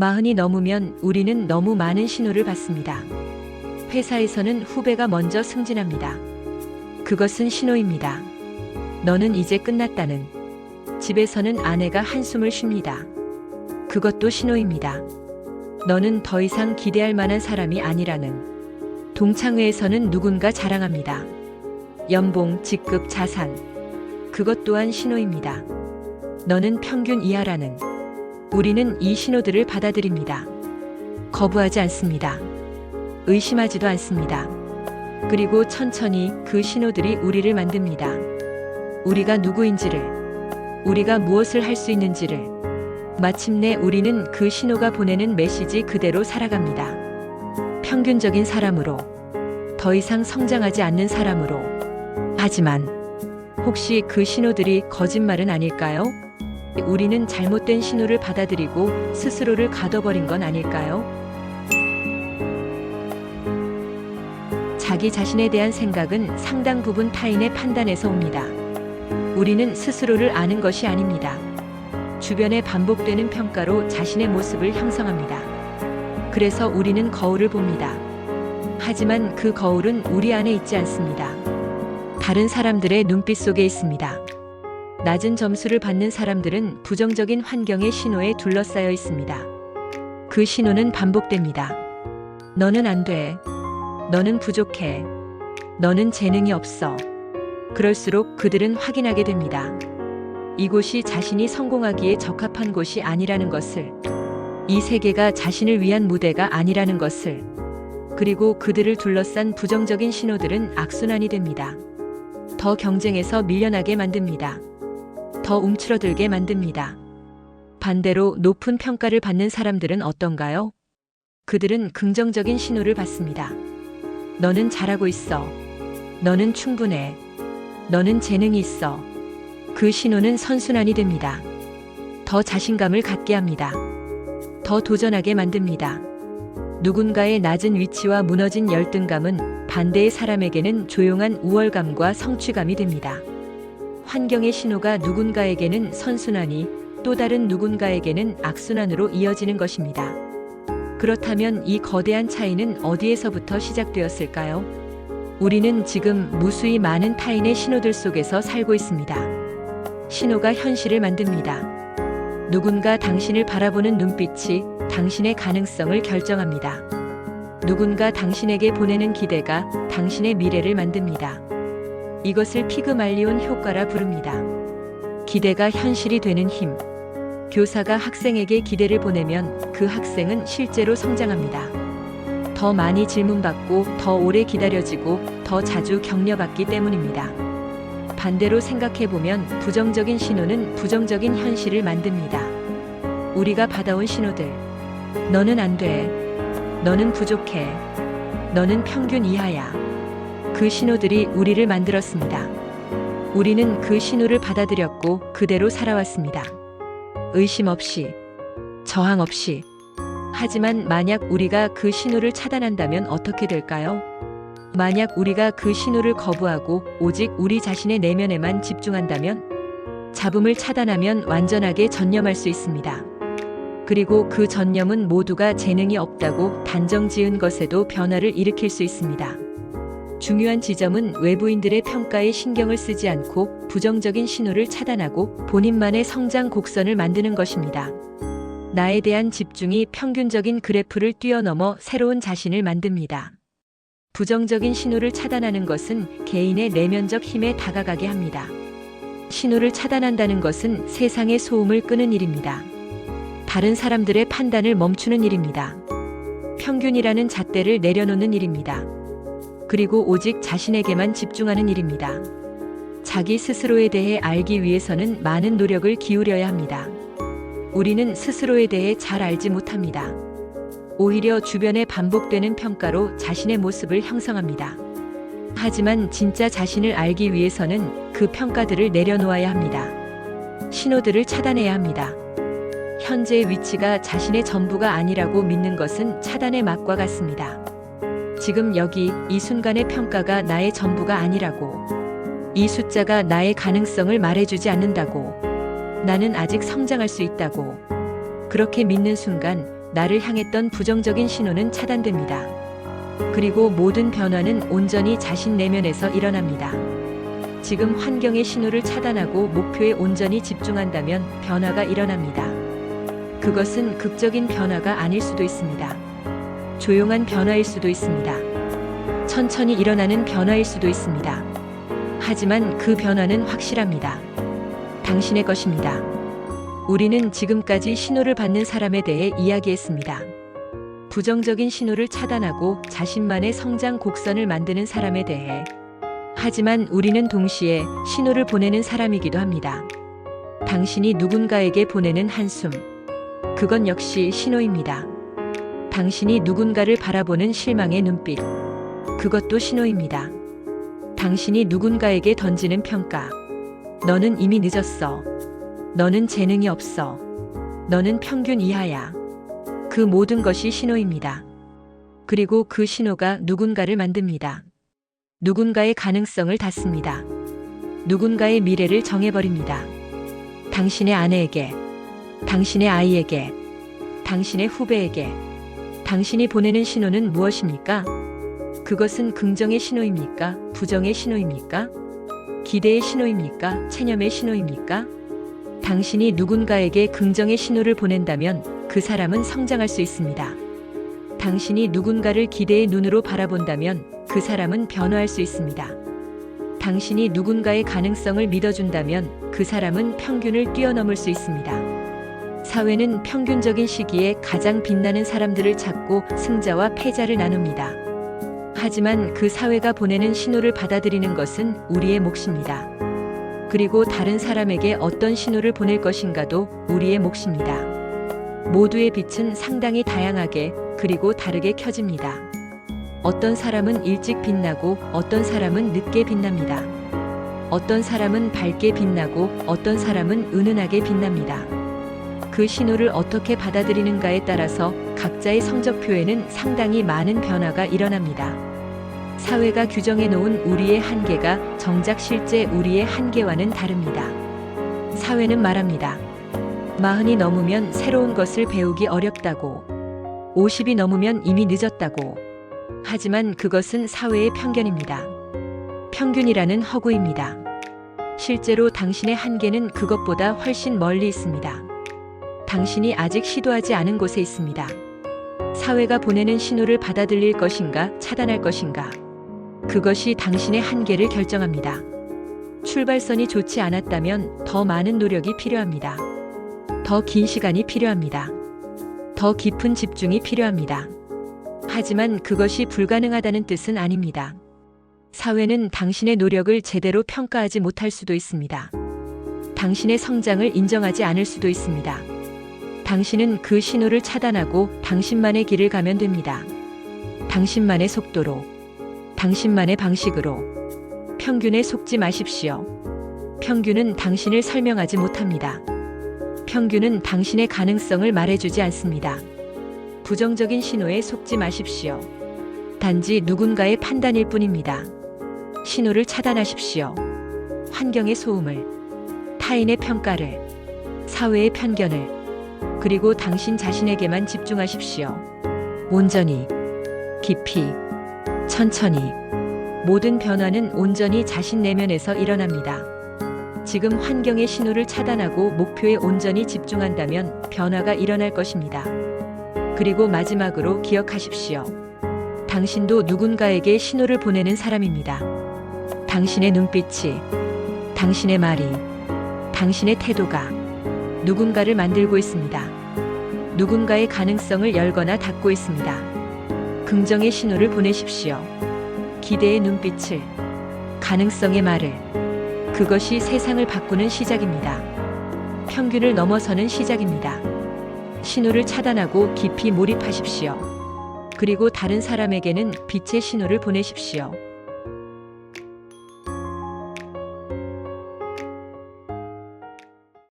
마흔이 넘으면 우리는 너무 많은 신호를 받습니다. 회사에서는 후배가 먼저 승진합니다. 그것은 신호입니다. 너는 이제 끝났다는. 집에서는 아내가 한숨을 쉽니다. 그것도 신호입니다. 너는 더 이상 기대할 만한 사람이 아니라는. 동창회에서는 누군가 자랑합니다. 연봉, 직급, 자산. 그것 또한 신호입니다. 너는 평균 이하라는. 우리는 이 신호들을 받아들입니다. 거부하지 않습니다. 의심하지도 않습니다. 그리고 천천히 그 신호들이 우리를 만듭니다. 우리가 누구인지를, 우리가 무엇을 할 수 있는지를, 마침내 우리는 그 신호가 보내는 메시지 그대로 살아갑니다. 평균적인 사람으로, 더 이상 성장하지 않는 사람으로. 하지만, 혹시 그 신호들이 거짓말은 아닐까요? 우리는 잘못된 신호를 받아들이고 스스로를 가둬버린 건 아닐까요? 자기 자신에 대한 생각은 상당 부분 타인의 판단에서 옵니다. 우리는 스스로를 아는 것이 아닙니다. 주변에 반복되는 평가로 자신의 모습을 형성합니다. 그래서 우리는 거울을 봅니다. 하지만 그 거울은 우리 안에 있지 않습니다. 다른 사람들의 눈빛 속에 있습니다. 낮은 점수를 받는 사람들은 부정적인 환경의 신호에 둘러싸여 있습니다. 그 신호는 반복됩니다. 너는 안 돼. 너는 부족해. 너는 재능이 없어. 그럴수록 그들은 확인하게 됩니다. 이곳이 자신이 성공하기에 적합한 곳이 아니라는 것을, 이 세계가 자신을 위한 무대가 아니라는 것을, 그리고 그들을 둘러싼 부정적인 신호들은 악순환이 됩니다. 더 경쟁에서 밀려나게 만듭니다. 더 움츠러들게 만듭니다. 반대로 높은 평가를 받는 사람들은 어떤가요? 그들은 긍정적인 신호를 받습니다. 너는 잘하고 있어. 너는 충분해. 너는 재능이 있어. 그 신호는 선순환이 됩니다. 더 자신감을 갖게 합니다. 더 도전하게 만듭니다. 누군가의 낮은 위치와 무너진 열등감은 반대의 사람에게는 조용한 우월감과 성취감이 됩니다. 환경의 신호가 누군가에게는 선순환이 또 다른 누군가에게는 악순환으로 이어지는 것입니다. 그렇다면 이 거대한 차이는 어디에서부터 시작되었을까요? 우리는 지금 무수히 많은 타인의 신호들 속에서 살고 있습니다. 신호가 현실을 만듭니다. 누군가 당신을 바라보는 눈빛이 당신의 가능성을 결정합니다. 누군가 당신에게 보내는 기대가 당신의 미래를 만듭니다. 이것을 피그말리온 효과라 부릅니다. 기대가 현실이 되는 힘. 교사가 학생에게 기대를 보내면 그 학생은 실제로 성장합니다. 더 많이 질문받고 더 오래 기다려지고 더 자주 격려받기 때문입니다. 반대로 생각해보면 부정적인 신호는 부정적인 현실을 만듭니다. 우리가 받아온 신호들. 너는 안 돼. 너는 부족해. 너는 평균 이하야. 그 신호들이 우리를 만들었습니다. 우리는 그 신호를 받아들였고 그대로 살아왔습니다. 의심 없이, 저항 없이. 하지만 만약 우리가 그 신호를 차단한다면 어떻게 될까요? 만약 우리가 그 신호를 거부하고 오직 우리 자신의 내면에만 집중한다면 잡음을 차단하면 완전하게 전념할 수 있습니다. 그리고 그 전념은 모두가 재능이 없다고 단정 지은 것에도 변화를 일으킬 수 있습니다. 중요한 지점은 외부인들의 평가에 신경을 쓰지 않고 부정적인 신호를 차단하고 본인만의 성장 곡선을 만드는 것입니다. 나에 대한 집중이 평균적인 그래프를 뛰어넘어 새로운 자신을 만듭니다. 부정적인 신호를 차단하는 것은 개인의 내면적 힘에 다가가게 합니다. 신호를 차단한다는 것은 세상의 소음을 끄는 일입니다. 다른 사람들의 판단을 멈추는 일입니다. 평균이라는 잣대를 내려놓는 일입니다. 그리고 오직 자신에게만 집중하는 일입니다. 자기 스스로에 대해 알기 위해서는 많은 노력을 기울여야 합니다. 우리는 스스로에 대해 잘 알지 못합니다. 오히려 주변에 반복되는 평가로 자신의 모습을 형성합니다. 하지만 진짜 자신을 알기 위해서는 그 평가들을 내려놓아야 합니다. 신호들을 차단해야 합니다. 현재의 위치가 자신의 전부가 아니라고 믿는 것은 차단의 맛과 같습니다. 지금 여기 이 순간의 평가가 나의 전부가 아니라고. 이 숫자가 나의 가능성을 말해주지 않는다고. 나는 아직 성장할 수 있다고. 그렇게 믿는 순간 나를 향했던 부정적인 신호는 차단됩니다. 그리고 모든 변화는 온전히 자신 내면에서 일어납니다. 지금 환경의 신호를 차단하고 목표에 온전히 집중한다면 변화가 일어납니다. 그것은 극적인 변화가 아닐 수도 있습니다. 조용한 변화일 수도 있습니다. 천천히 일어나는 변화일 수도 있습니다. 하지만 그 변화는 확실합니다. 당신의 것입니다. 우리는 지금까지 신호를 받는 사람에 대해 이야기했습니다. 부정적인 신호를 차단하고 자신만의 성장 곡선을 만드는 사람에 대해. 하지만 우리는 동시에 신호를 보내는 사람이기도 합니다. 당신이 누군가에게 보내는 한숨. 그건 역시 신호입니다. 당신이 누군가를 바라보는 실망의 눈빛. 그것도 신호입니다. 당신이 누군가에게 던지는 평가. 너는 이미 늦었어. 너는 재능이 없어. 너는 평균 이하야. 그 모든 것이 신호입니다. 그리고 그 신호가 누군가를 만듭니다. 누군가의 가능성을 닫습니다. 누군가의 미래를 정해버립니다. 당신의 아내에게, 당신의 아이에게, 당신의 후배에게, 당신이 보내는 신호는 무엇입니까? 그것은 긍정의 신호입니까? 부정의 신호입니까? 기대의 신호입니까? 체념의 신호입니까? 당신이 누군가에게 긍정의 신호를 보낸다면 그 사람은 성장할 수 있습니다. 당신이 누군가를 기대의 눈으로 바라본다면 그 사람은 변화할 수 있습니다. 당신이 누군가의 가능성을 믿어준다면 그 사람은 평균을 뛰어넘을 수 있습니다. 사회는 평균적인 시기에 가장 빛나는 사람들을 찾고 승자와 패자를 나눕니다. 하지만 그 사회가 보내는 신호를 받아들이는 것은 우리의 몫입니다. 그리고 다른 사람에게 어떤 신호를 보낼 것인가도 우리의 몫입니다. 모두의 빛은 상당히 다양하게 그리고 다르게 켜집니다. 어떤 사람은 일찍 빛나고 어떤 사람은 늦게 빛납니다. 어떤 사람은 밝게 빛나고 어떤 사람은 은은하게 빛납니다. 그 신호를 어떻게 받아들이는가에 따라서 각자의 성적표에는 상당히 많은 변화가 일어납니다. 사회가 규정해 놓은 우리의 한계가 정작 실제 우리의 한계와는 다릅니다. 사회는 말합니다. 마흔이 넘으면 새로운 것을 배우기 어렵다고. 50이 넘으면 이미 늦었다고. 하지만 그것은 사회의 편견입니다. 평균이라는 허구입니다. 실제로 당신의 한계는 그것보다 훨씬 멀리 있습니다. 당신이 아직 시도하지 않은 곳에 있습니다. 사회가 보내는 신호를 받아들일 것인가 차단할 것인가. 그것이 당신의 한계를 결정합니다. 출발선이 좋지 않았다면 더 많은 노력이 필요합니다. 더 긴 시간이 필요합니다. 더 깊은 집중이 필요합니다. 하지만 그것이 불가능하다는 뜻은 아닙니다. 사회는 당신의 노력을 제대로 평가하지 못할 수도 있습니다. 당신의 성장을 인정하지 않을 수도 있습니다. 당신은 그 신호를 차단하고 당신만의 길을 가면 됩니다. 당신만의 속도로, 당신만의 방식으로. 평균에 속지 마십시오. 평균은 당신을 설명하지 못합니다. 평균은 당신의 가능성을 말해주지 않습니다. 부정적인 신호에 속지 마십시오. 단지 누군가의 판단일 뿐입니다. 신호를 차단하십시오. 환경의 소음을, 타인의 평가를, 사회의 편견을, 그리고 당신 자신에게만 집중하십시오. 온전히, 깊이, 천천히. 모든 변화는 온전히 자신 내면에서 일어납니다. 지금 환경의 신호를 차단하고 목표에 온전히 집중한다면 변화가 일어날 것입니다. 그리고 마지막으로 기억하십시오. 당신도 누군가에게 신호를 보내는 사람입니다. 당신의 눈빛이, 당신의 말이, 당신의 태도가 누군가를 만들고 있습니다. 누군가의 가능성을 열거나 닫고 있습니다. 긍정의 신호를 보내십시오. 기대의 눈빛을, 가능성의 말을. 그것이 세상을 바꾸는 시작입니다. 평균을 넘어서는 시작입니다. 신호를 차단하고 깊이 몰입하십시오. 그리고 다른 사람에게는 빛의 신호를 보내십시오.